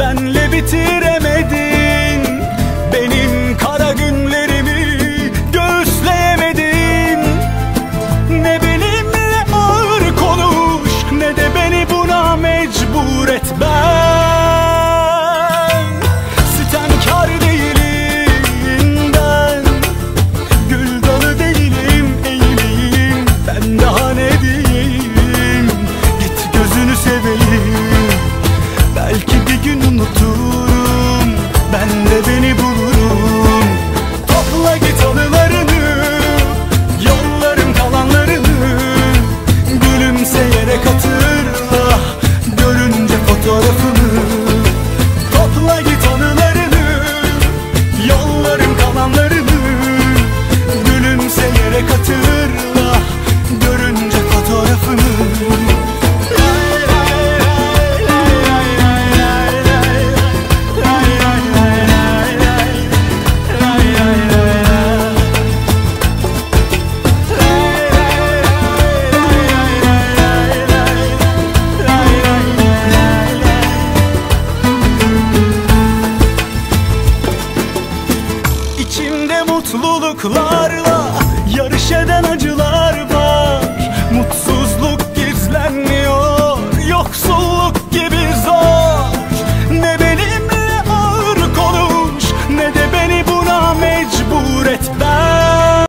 Benle bitir mutluluklarla yarış eden acılar var. Mutsuzluk gizlenmiyor, yoksulluk gibi zor. Ne benimle ağır konuş, ne de beni buna mecbur